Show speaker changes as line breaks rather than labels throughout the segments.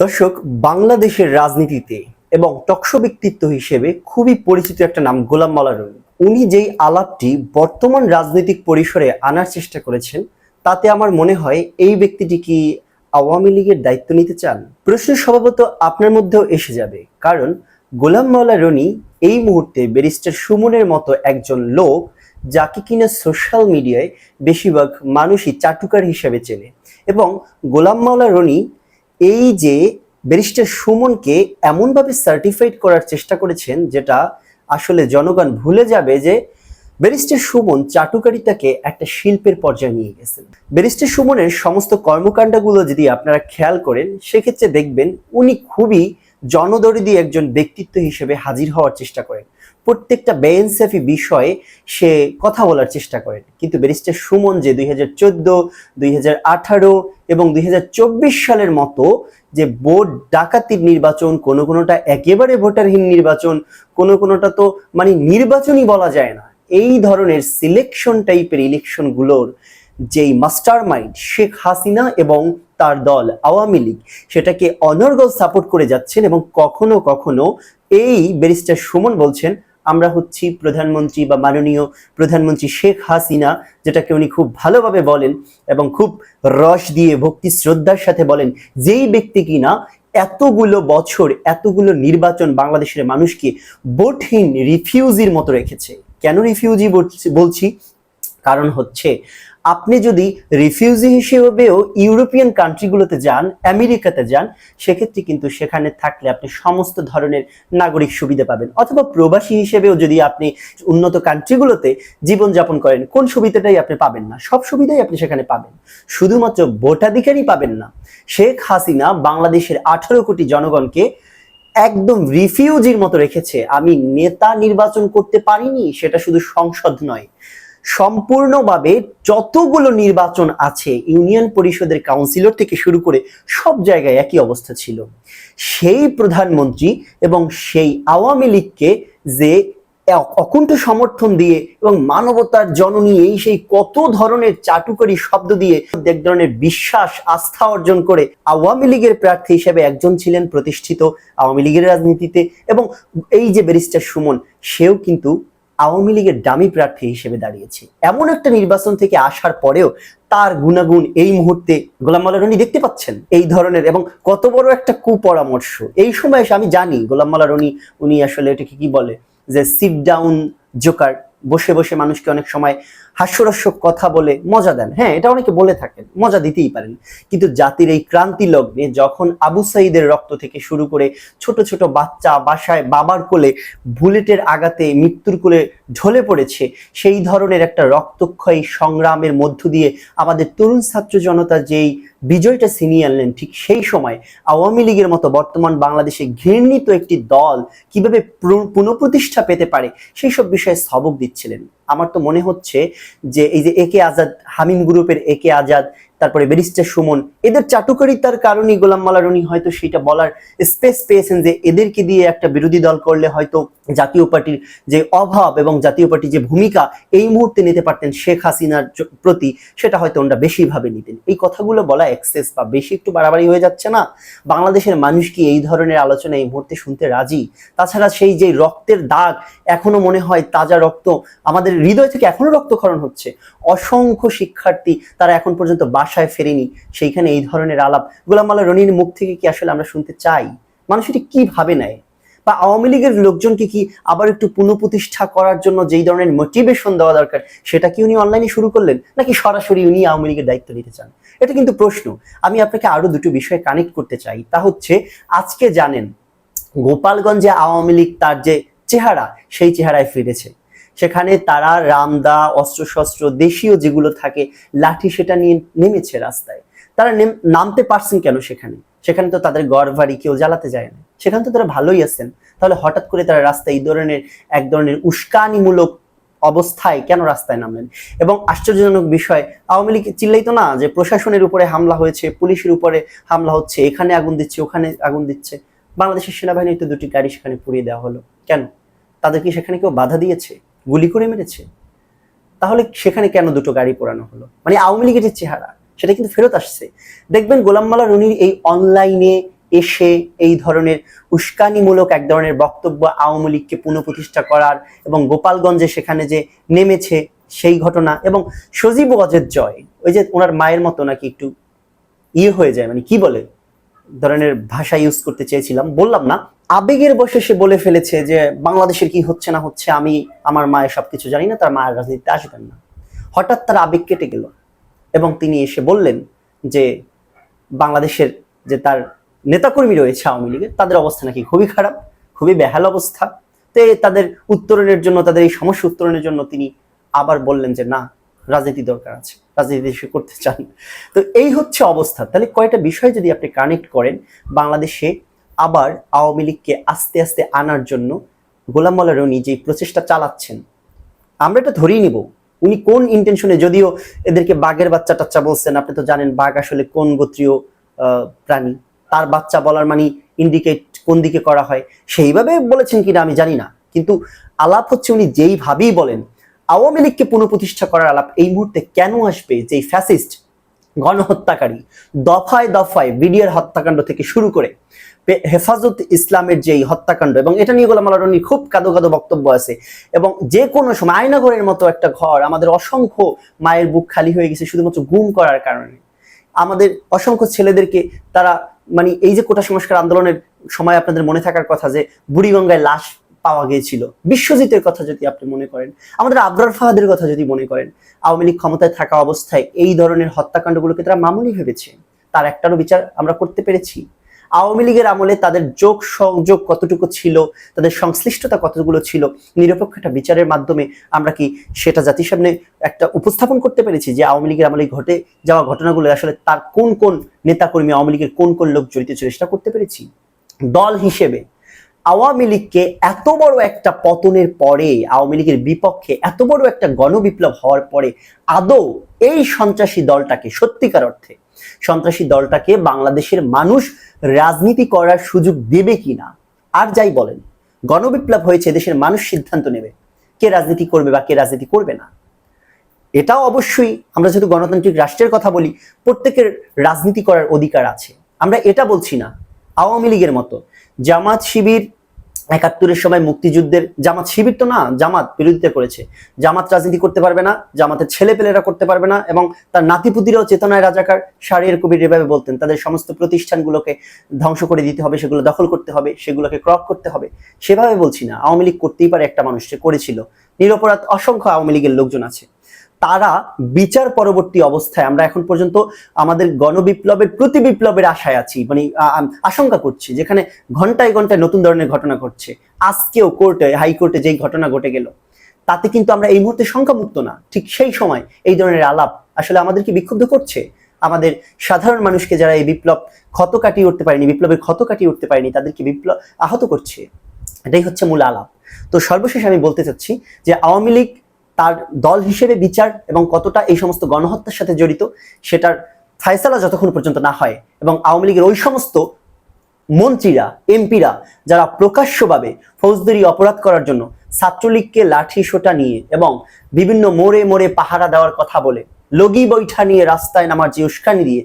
দর্শক, বাংলাদেশের রাজনীতিতে এবং টকশো ব্যক্তিত্ব হিসেবে খুবই পরিচিত একটা নাম গোলাম মাওলা উনি যেই আলাপটি বর্তমান রাজনৈতিক পরিসরে আনার চেষ্টা করেছেন, তাতে আমার মনে হয় এই ব্যক্তিটি কি আওয়ামী লীগের দায়িত্ব নিতে চান? প্রশ্ন স্বভাবত আপনার মধ্যেও এসে যাবে, কারণ গোলাম মাওলা রনি এই মুহূর্তে ব্যারিস্টার সুমনের মতো একজন লোক যাকে কিনা সোশ্যাল মিডিয়ায় বেশিরভাগ মানুষই চাটুকার হিসেবে চেনে। এবং গোলাম মাওলা রনি এই যে ব্যারিস্টার সুমনকে এমনভাবে সার্টিফাইড করার চেষ্টা করেছেন, যেটা আসলে জনগণ ভুলে যাবে যে ব্যারিস্টার সুমন চাটুকারিতাকে একটা শিল্পের পর্যায়ে নিয়ে গেছেন। ব্যারিস্টার সুমনের সমস্ত কর্মকাণ্ডগুলো যদি আপনারা খেয়াল করেন, সেক্ষেত্রে দেখবেন উনি খুবই জনদরিদি একজন ব্যক্তিত্ব হিসেবে হাজির হওয়ার চেষ্টা করেন। প্রত্যেকটা বেএনসেফি বিষয়ে সে কথা বলার চেষ্টা করেন। কিন্তু ব্যারিস্টার সুমন যে দুই হাজার চোদ্দ, দুই হাজার আঠারো এবং দুই হাজার চব্বিশ সালের মতো যে ভোট ডাকাতির নির্বাচন, কোনো কোনোটা একেবারে ভোটারহীন নির্বাচন, কোনো কোনোটা তো মানে নির্বাচনই বলা যায় না। এই ধরনের সিলেকশন টাইপের ইলেকশনগুলোর যেই মাস্টার মাইন্ড শেখ হাসিনা এবং তার দল আওয়ামী লীগ, সেটাকে অনর্গল সাপোর্ট করে যাচ্ছেন এবং কখনো কখনো এই ব্যারিস্টার সুমন বলছেন আমরা হচ্ছি প্রধানমন্ত্রী বা মাননীয় প্রধানমন্ত্রী শেখ হাসিনা, যেটাকে উনি খুব ভালোভাবে বলেন এবং খুব রস দিয়ে, ভক্তি, শ্রদ্ধার সাথে বলেন, যেই ব্যক্তি কিনা এতগুলো বছর, এতগুলো নির্বাচন বাংলাদেশের মানুষকে ভোটহীন রিফিউজির মতো রেখেছে। কেন রিফিউজি বলছি, কারণ হচ্ছে আপনি যদি রিফিউজি হিসেবেও ইউরোপিয়ান কান্ট্রিগুলোতে যান, আমেরিকাতে যান, সেক্ষেত্রে কিন্তু সেখানে থাকলে আপনি সমস্ত ধরনের নাগরিক সুবিধা পাবেন। অথবা প্রবাসী হিসেবেও যদি আপনি উন্নত কান্ট্রিগুলোতে জীবনযাপন করেন, কোন সুবিধাটাই আপনি পাবেন না? সব সুবিধাই আপনি সেখানে পাবেন। শুধুমাত্র ভোটাধিকারই পাবেন না। শেখ হাসিনা বাংলাদেশের আঠারো কোটি জনগণকে একদম রিফিউজির মতো রেখেছে। আমি নেতা নির্বাচন করতে পারিনি, সেটা শুধু সংসদ নয়। সম্পূর্ণভাবে যতগুলো নির্বাচন আছে, ইউনিয়ন পরিষদের কাউন্সিলর থেকে শুরু করে সব জায়গায় একই অবস্থা ছিল। সেই প্রধানমন্ত্রী এবং সেই আওয়ামী লীগকে যে অকুণ্ঠ সমর্থন দিয়ে এবং মানবতার জননী, এই সেই কত ধরনের চাটুকারি শব্দ দিয়ে এক ধরনের বিশ্বাস, আস্থা অর্জন করে আওয়ামী লীগের প্রার্থী হিসেবে একজন ছিলেন প্রতিষ্ঠিত আওয়ামী লীগের রাজনীতিতে এবং এই যে ব্যারিস্টার সুমন, সেও কিন্তু আওয়ামী লীগের দামি প্রার্থী হিসেবে দাঁড়িয়েছে। এমন একটা নির্বাচন থেকে আসার পরেও তার গুণাগুণ এই মুহূর্তে গোলাম মাল্লা রনি দেখতে পাচ্ছেন এই ধরনের এবং কত বড় একটা কুপরামর্শ। এই সময় আমি জানি গোলাম মাল্লা রনি উনি আসলে এটাকে কি বলে? যে সিট ডাউন জোকার বসে বসে মানুষকে অনেক সময় হাস্যরস্যক কথা বলে মজা দেন। হ্যাঁ এটা অনেকে বলে থাকেন, মজা দিতেই পারেন। কিন্তু জাতির এই ক্রান্তি লগ্নে যখন আবু সাইদের রক্ত থেকে শুরু করে ছোট ছোট বাচ্চা বাসায় বাবার কোলে বুলেটের আঘাতে মৃত্যুর কোলে ঢলে পড়েছে, সেই ধরনের একটা রক্তক্ষয়ী সংগ্রামের মধ্য দিয়ে আমাদের তরুণ ছাত্র জনতা যেই বিজয়টা ছিনিয়ে আনলেন, ঠিক সেই সময় আওয়ামী লীগের মতো বর্তমান বাংলাদেশে ঘৃণিত একটি দল কীভাবে পুনঃপ্রতিষ্ঠা পেতে পারে, সেই সব বিষয়ে সবক দিচ্ছিলেন। আমার তো মনে হচ্ছে যে এই যে এ কে আজাদ, হামিম গ্রুপের এ কে আজাদ তারপরে ব্যারিস্টার সুমন, এদের চাটুকারিতার কারণে গোলাম মালারনি হয়তো সেটা বলার স্পেস পেয়েছেন যে এদেরকে দিয়ে একটা বিরোধী দল করলে হয়তো জাতীয় পার্টির যে অভাব এবং জাতীয় পার্টির যে ভূমিকা এই মুহূর্তে নিতে পারতেন শেখ হাসিনার প্রতি, সেটা হয়তো ওনারা বেশি ভাবে নিতেন। এই কথাগুলো বলা এক্সেস বা বেশি একটু বাড়াবাড়ি হয়ে যাচ্ছে না? বাংলাদেশের মানুষ কি এই ধরনের আলোচনা এই মুহূর্তে শুনতে রাজি? তাছাড়া সেই যে রক্তের দাগ, এখনও মনে হয় তাজা রক্ত, আমাদের হৃদয় থেকে এখনও রক্তক্ষরণ হচ্ছে। অসংখ্য শিক্ষার্থী তারা এখন পর্যন্ত বাসায় ফেরেনি, সেইখানে এই ধরনের আলাপ। গোলাম মাল্লা রনির মুখ থেকে কি আসলে আমরা শুনতে চাই? মানুষ এটি কি ভাবে নেয়? বা আওয়ামী লীগের লোকজনকে কি আবার একটু পুনঃপ্রতিষ্ঠা করার জন্য যেই ধরনের মোটিভেশন দেওয়া দরকার, সেটা কি উনি অনলাইনে শুরু করলেন, নাকি সরাসরি উনি আওয়ামী লীগের দায়িত্ব নিতে চান? এটা কিন্তু প্রশ্ন। আমি আপনাকে আরও দুটো বিষয়ে কানেক্ট করতে চাই। তা হচ্ছে, আজকে জানেন, গোপালগঞ্জে আওয়ামী লীগ তার যে চেহারা, সেই চেহারায় ফিরেছে। সেখানে তারা রামদা, অস্ত্রশস্ত্র, দেশীয় যেগুলো থাকে, লাঠি সেটা নিয়ে নেমেছে রাস্তায়। তারা নামতে পারছেন কেন সেখানে? সেখানে তো তাদের গড় বাড়ি কেউ জ্বালাতে যায় না। সেখানে তো তারা ভালোই আছেন। তাহলে হঠাৎ করে তারা রাস্তায় এই ধরনের, এক ধরনের উস্কানিমূলক অবস্থায় কেন রাস্তায় নামলেন? এবং আশ্চর্যজনক বিষয়, আওয়ামী লীগ চিল্লাইতো না যে প্রশাসনের উপরে হামলা হয়েছে, পুলিশের উপরে হামলা হচ্ছে, এখানে আগুন দিচ্ছে, ওখানে আগুন দিচ্ছে। বাংলাদেশের সেনাবাহিনীর তো দুটি গাড়ি সেখানে পুড়িয়ে দেওয়া হলো। কেন? তাদের কি সেখানে কেউ বাধা দিয়েছে? গুলি করে মেরেছে, তাহলে সেখানে কেন দুটো গাড়ি পোড়ানো হলো? মানে আওয়ামী লীগের যে চেহারা, সেটা কিন্তু ফেরত আসছে। দেখবেন গোলাম মালা রনির এই অনলাইনে এসে এই ধরনের উস্কানিমূলক এক ধরনের বক্তব্য আওয়ামী লীগকে পুনঃপ্রতিষ্ঠা করার এবং গোপালগঞ্জে সেখানে যে নেমেছে সেই ঘটনা এবং সজীব ওয়াজেদ জয়, ওই যে ওনার মায়ের মতো নাকি একটু ইয়ে হয়ে যায় মানে কি বলে? ধরনের ভাষা ইউজ করতে চেয়েছিলাম। বললাম না, আবেগের বসে সে বলে ফেলেছে যে, বাংলাদেশের কি হচ্ছে না হচ্ছে আমি, আমার মায়ের সবকিছু জানি না, তার মায়ের রাজনীতিতে আসবেন না। হঠাৎ তার আবেগ কেটে গেল এবং তিনি এসে বললেন যে, বাংলাদেশের যে তার নেতাকর্মী রয়েছে আওয়ামী লীগের, তাদের অবস্থা নাকি খুবই খারাপ, খুবই বেহাল অবস্থা। তো তাদের উত্তরণের জন্য, তাদের এই সমস্যা উত্তরণের জন্য তিনি আবার বললেন যে, না রাজনীতি দরকার আছে, রাজনীতি সে করতে চান। তো এই হচ্ছে অবস্থা। তাহলে কয়টা বিষয় যদি আপনি কানেক্ট করেন, বাংলাদেশে আবার আওয়ামী লীগকে আস্তে আস্তে আনার জন্য গোলাম মোল্লা রনি যে প্রচেষ্টা চালাচ্ছেন, আমরা এটা ধরেই নিব। উনি কোন ইন্টেনশনে যদিও এদেরকে বাঘের বাচ্চা টাচ্চা বলছেন, আপনি তো জানেন বাঘ আসলে কোন গোত্রীয় প্রাণী? তার বাচ্চা বলার মানে ইন্ডিকেট কোন দিকে করা হয়? সেইভাবে বলেছেন কিনা আমি জানি না। কিন্তু আলাপ হচ্ছে উনি যেইভাবেই বলেন আওয়ামী লীগকে পুনঃপ্রতিষ্ঠা করার আলাপ এই মুহূর্তে কেন আসবে যে ফ্যাসিস্ট গণহত্যাকারী দফায় দফায় বিডিআর হত্যাকাণ্ড থেকে শুরু করে হেফাজত ইসলামের যেই হত্যাকাণ্ড এবং এটা নিয়ে গোলাম আল্লাহ খুব কাদো কাদো বক্তব্য আছে এবং যে কোনো সময় আয়নাঘরের মতো একটা ঘর আমাদের অসংখ্য মায়ের বুক খালি হয়ে গেছে শুধুমাত্র গুম করার কারণে। আমাদের অসংখ্য ছেলেদেরকে তারা মানে এই যে কোটা সংস্কার আন্দোলনের সময় আপনাদের মনে থাকার কথা যে বুড়িগঙ্গায় লাশ পাওয়া গিয়েছিল। বিশ্বজিতের কথা যদি আপনি মনে করেন, আমাদের আবরার ফাহাদের কথা যদি মনে করেন, আওয়ামী লীগ ক্ষমতায় থাকা অবস্থায় এই ধরনের হত্যাকাণ্ডগুলোকে তারা মামুলি ভেবেছে। তার একটারও বিচার আমরা করতে পেরেছি। আওয়ামী লীগের আমলে তাদের যোগ সংযোগ কতটুকু ছিল, তাদের সংশ্লিষ্টতা কতগুলো ছিল, নিরপেক্ষ একটা বিচারের মাধ্যমে আমরা কি সেটা জাতির সামনে একটা উপস্থাপন করতে পেরেছি যে আওয়ামী লীগের আমলে ঘটে যাওয়া ঘটনাগুলো আসলে তার কোন কোন নেতাকর্মী আওয়ামী লীগের কোন কোন লোক জড়িত ছিল সেটা করতে পেরেছি? দল হিসেবে আওয়ামী লীগকে এত বড় একটা পতনের পরে, আওয়ামী লীগের বিপক্ষে এত বড় একটা গণবিপ্লব হওয়ার পরে আদৌ এই সন্ত্রাসী দলটাকে সত্যিকার অর্থে, সন্ত্রাসী দলটাকে বাংলাদেশের মানুষ রাজনীতি করার সুযোগ দেবে কিনা? আর যাই বলেন, গণবিপ্লব হয়েছে, দেশের মানুষ সিদ্ধান্ত নেবে, কে রাজনীতি করবে বা কে রাজনীতি করবে না। এটাও অবশ্যই আমরা যেহেতু গণতান্ত্রিক রাষ্ট্রের কথা বলি, প্রত্যেকের রাজনীতি করার অধিকার আছে। আমরা এটা বলছি না, আওয়ামী লীগের মতো জামাত শিবির একাত্তরের সময় মুক্তিযুদ্ধের জামাত শিবির তো না, জামাত বিরোধিতা করেছে। জামাত রাজনীতি করতে পারবে না, জামাতের ছেলেপেলেরা করতে পারবে না এবং তার নাতিপুতিরাও চেতনায় রাজাকার। শাড়ির কবির এভাবে বলতেন, তাদের সমস্ত প্রতিষ্ঠানগুলোকে ধ্বংস করে দিতে হবে, সেগুলো দখল করতে হবে, সেগুলোকে ক্রপ করতে হবে। সেভাবে বলছি না, আওয়ামী লীগ করতেই পারে একটা মানুষ করেছিল। নিরপরাধ, অসংখ্য আওয়ামী লীগের লোকজন আছে। তারা বিচার পরবর্তী অবস্থায়, আমরা এখন পর্যন্ত আমাদের গণবিপ্লবের, প্রতি বিপ্লবের আশায় আছি মানে আশঙ্কা করছি, যেখানে ঘন্টায় ঘন্টায় নতুন ধরনের ঘটনা ঘটছে। আজকেও কোর্টে, হাইকোর্টে যেই ঘটনা ঘটে গেল, তাতে কিন্তু আমরা এই মুহূর্তে শঙ্কামুক্ত না। ঠিক সেই সময় এই ধরনের আলাপ আসলে আমাদেরকে বিক্ষুব্ধ করছে? আমাদের সাধারণ মানুষকে যারা এই বিপ্লব ক্ষত কাটিয়ে উঠতে পারেনি, বিপ্লবের ক্ষত কাটিয়ে উঠতে পারেনি তাদেরকে বিপ্লব আহত করছে? এটাই হচ্ছে মূল আলাপ। তো সর্বশেষ আমি বলতে চাচ্ছি যে আওয়ামী লীগ তার দল হিসেবে বিচার এবং কতটা এই সমস্ত গণহত্যার সাথে জড়িত সেটার ফায়সালা যতক্ষণ পর্যন্ত না হয় এবং আওয়ামী লীগের ওই সমস্ত মন্ত্রীরা, এমপিরা যারা প্রকাশ্যভাবে ফৌজদারি অপরাধ করার জন্য ছাত্রলীগকে লাঠি সোটা নিয়ে এবং বিভিন্ন মোড়ে মোড়ে পাহারা দেওয়ার কথা বলে, লগি বৈঠা নিয়ে রাস্তায় নামার যে উস্কানি দিয়ে,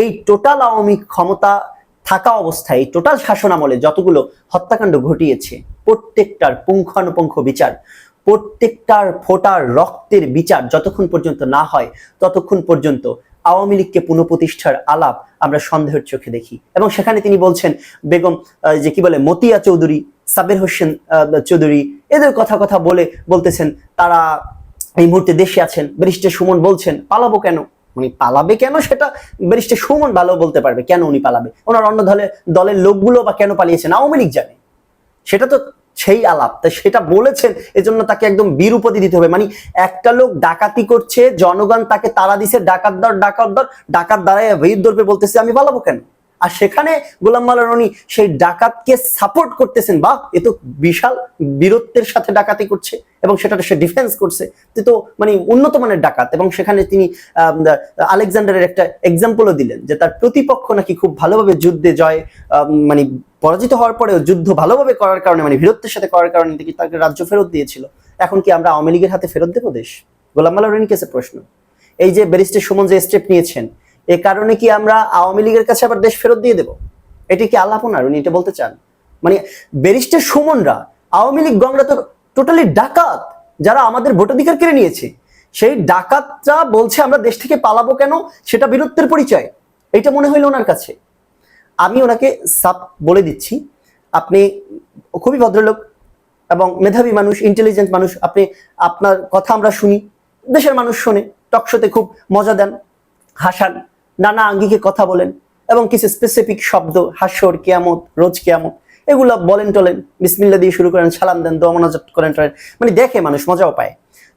এই টোটাল আওয়ামী ক্ষমতা থাকা অবস্থায়, এই টোটাল শাসন আমলে যতগুলো হত্যাকাণ্ড ঘটিয়েছে, প্রত্যেকটার পুঙ্খানুপুঙ্খ বিচার প্রত্যেকটার ফোটার রক্তের বিচার যতক্ষণ পর্যন্ত না হয়, ততক্ষণ পর্যন্ত আওয়ামী লীগকে পুনঃপ্রতিষ্ঠার আলাপ আমরা সন্দেহের চোখে দেখি। এবং সেখানে তিনি বলছেন, বেগম যে কি বলে, মতিয়া চৌধুরী, সাবের হোসেন চৌধুরী, এদের কথা কথা বলে বলতেছেন, তারা এই মুহূর্তে দেশে আছেন। ব্যারিস্টার সুমন বলছেন, পালাবো কেন? উনি পালাবে কেন সেটা ব্যারিস্টার সুমন ভালো বলতে পারবে, কেন উনি পালাবে? ওনার অন্য দলের দলের লোকগুলো বা কেন পালিয়েছেন? আওয়ামী লীগ জানে। সেটা তো সেই আলাপ। সেটা বলেছেন, এজন্য তাকে একদম বীর উপাধি দিতে হবে। মানে একটা লোক ডাকাতি করছে, জনগণ তাকে তারা দিছে, ডাকাত দর ডাকাত দর, ডাকাত বীর দর্পে বলতেছে, আমি পালাবো কেন? আর সেখানে গোলাম মাল্লা রনি সেই ডাকাতকে সাপোর্ট করতেছেন বা এ তো বিশাল বীরত্বের সাথে ডাকাতি করছে এবং সেটা সে ডিফেন্স করছে। তো মানে উন্নত মানের ডাকাত এবং সেখানে তিনি আলেকজান্ডারের একটা এক্সাম্পলও দিলেন যে তার প্রতিপক্ষ নাকি খুব ভালোভাবে যুদ্ধে জয় মানে পরাজিত হওয়ার পরেও যুদ্ধ ভালোভাবে করার কারণে মানে বীরত্বের সাথে করার কারণে নাকি তাকে রাজ্য ফেরত দিয়েছিল। এখন কি আমরা আওয়ামী লীগের হাতে ফেরত দেবো দেশ? গোলাম মাল্লা রনির কাছে প্রশ্ন। এই যে ব্যারিস্টার সুমন যে স্টেপ নিয়েছেন, এ কারণে কি আমরা আওয়ামী লীগের কাছে আবার দেশ ফেরত দিয়ে দেব? এটা কি আলাপনার উনি এটা বলতে চান। মানে ব্যারিস্টার সুমনরা, আওয়ামী লীগ গংরা তো টোটালি ডাকাত, যারা আমাদের ভোটাধিকার কেড়ে নিয়েছে। সেই ডাকাতরা বলছে, আমরা দেশ থেকে পালাবো কেন? সেটা বীরত্বের পরিচয়। এটা মনে হইল ওনার কাছে। আমি ওনাকে সাপ বলে দিচ্ছি। আপনি খুবই ভদ্রলোক এবং মেধাবী মানুষ ইন্টেলিজেন্ট মানুষ। আপনি আপনার কথা আমরা শুনি, দেশের মানুষ শোনে টকশোতে খুব মজা দেন, হাসান, নানা আঙ্গিকে কথা বলেন এবং কিছু স্পেসিফিক শব্দ, হাস্যর কেয়ামত, রোজ কেয়ামত, এগুলো বলেন টলেন, বিসমিল্লা দিয়ে শুরু করেন, সালাম দেন, দোয়া করেন, টলেন। মানে দেখে মানুষ মজাও পায়।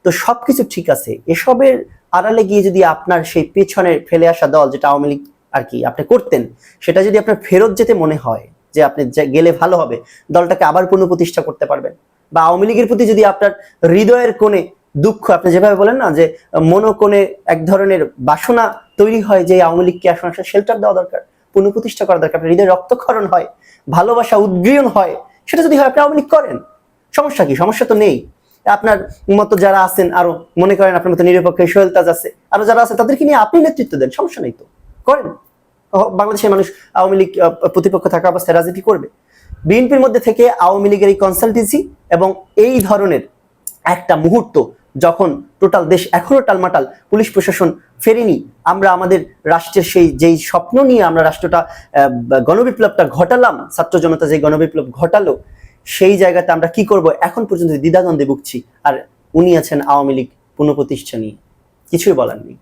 তো সবকিছু ঠিক আছে। এসবের আড়ালে গিয়ে যদি আপনার সেই পেছনে ফেলে আসা দল, যেটা আওয়ামী লীগ আর কি আপনি করতেন, সেটা যদি আপনার ফেরত যেতে মনে হয় যে আপনি গেলে ভালো হবে, দলটাকে আবার পুনঃপ্রতিষ্ঠা করতে পারবেন। বা আওয়ামী লীগের প্রতি যদি আপনার হৃদয়ের কোণে দুঃখ, আপনি যেভাবে বলেন না যে মনোকোণে এক ধরনের বাসনা তৈরি হয় যে আওয়ামী লীগকে আসলে একটা শেল্টার দেওয়া দরকার, পুনঃপ্রতিষ্ঠা করা দরকার, আপনার হৃদয় রক্তক্ষরণ হয়, ভালোবাসা উদ্গ্রীয়ন হয়, সেটা যদি হয় আপনি আওয়ামী লীগ করেন, সমস্যা কি? সমস্যা তো নেই। আপনার মতো যারা আছেন আরও, মনে করেন আপনার মতো নিরপেক্ষ, সোহেল আছে, আরও যারা আছে তাদেরকে নিয়ে আপনি নেতৃত্ব দেন, সমস্যা নেই তো। করেন। বাংলাদেশের মানুষ আওয়ামী লীগ প্রতিপক্ষ থাকা অবস্থায় রাজনীতি করবে। বিএনপির মধ্যে থেকে আওয়ামী লীগের এই কনসালটেন্সি এবং এই ধরনের একটা মুহূর্ত যখন টোটাল দেশ এখনও টালমাটাল, পুলিশ প্রশাসন ফেরেনি, আমরা আমাদের রাষ্ট্রের সেই যেই স্বপ্ন নিয়ে আমরা রাষ্ট্রটা গণবিপ্লবটা ঘটালাম, ছাত্র জনতা যে গণবিপ্লব ঘটালো, সেই জায়গাতে আমরা কি করব? এখন পর্যন্ত দ্বিধাদ্বন্দ্বে ভুগছি। আর উনি আছেন আওয়ামী লীগ পুনঃপ্রতিষ্ঠা নিয়ে। কিছুই বলার নেই।